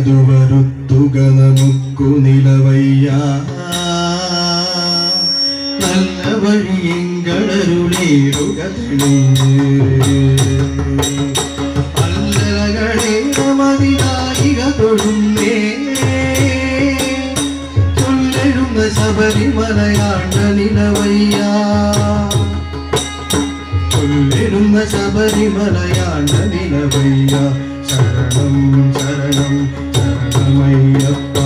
നല്ലതു വരുത്തുക നമുക്കു നിലവയ്യ നല്ല വഴിയെങ്കളരുളേടുക തെളിഞ്ഞ് അല്ലകളെ ചൊല്ലെഴുന്ന നിലവയ്യ ചൊല്ലിടുന്ന ശബരിമലയാണ് നിലവയ്യ ശരണം ശരണം. ശരണമയ്യപ്പ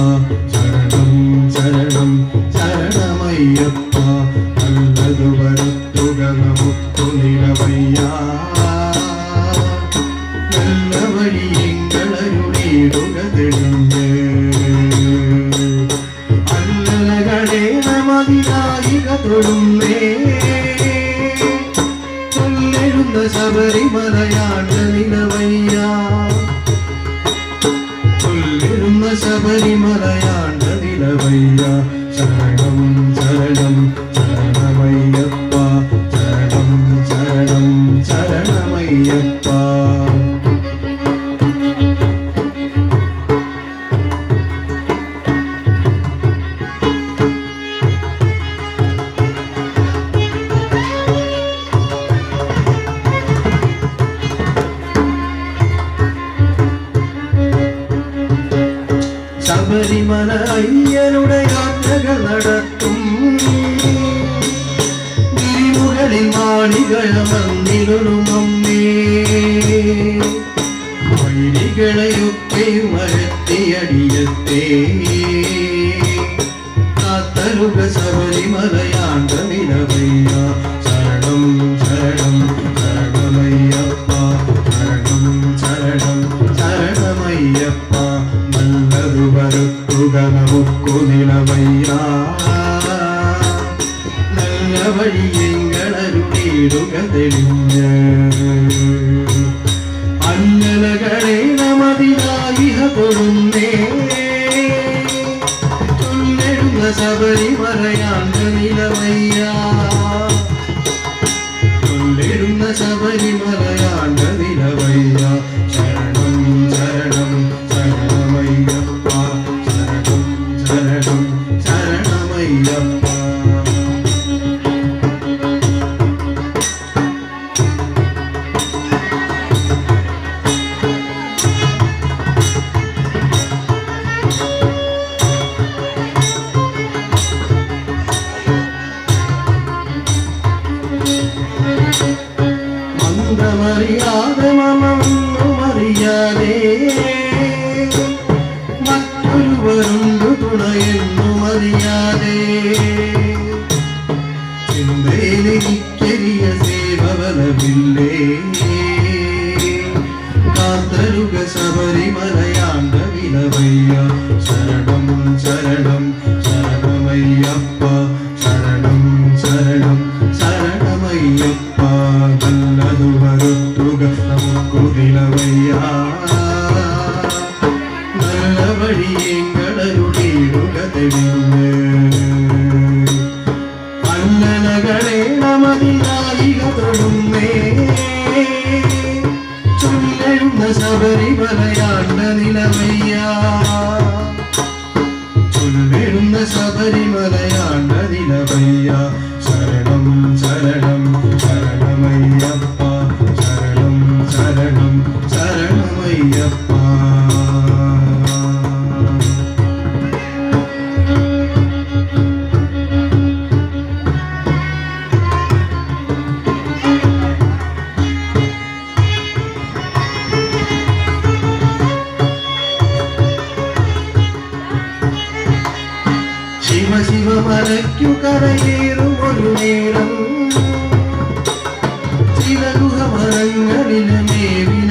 ശരണം ശരണം ശരണമയ്യപ്പ നല്ലതു വരത്തുക നമുക്കു നിലവയ്യ നല്ല വഴിയെങ്കളരുളിയിടുക തെളിഞ്ഞ്. അല്ലകളെ മതിലായിക തൊഴുന്നേ. ചൊല്ലെഴുന്ന ശബരിമലയാണ്ട നിലവയ്യ. ചൊല്ലെഴുന്ന ശബരിമലയാണ്ട നിലവയ്യ ശരണം ശരണം ശരണമയ്യപ്പ ശരണം ശബരിമല അയ്യനുടെ യാത്രകൾ നടത്തും. ഗിരിമുകളിൽ മാളികളമന്നിലും അമ്മേ വഴികളെയൊക്കെ മരത്തിയടിയത്തേ കാത്തരുക ശബരിമലയാണ്ട നമുക്കു നിലവയ്യ ചൊല്ലെഴുന്ന ശബരിമലയാണ്ട മന്ദമറിയാതെ മമൊന്നുമറിയാതെ മറ്റൊരുവരുണ്ടു തുണയെന്നുമറിയാതെ ചിന്തയിലെനിക്കരിയ ചൊല്ലെഴുന്ന ശിവ ശിവ മലയ്ക്കു കരയേറും ഒരു നേരം. ചിലകുഹ മരങ്ങളിലെ മേവിനമകത്ത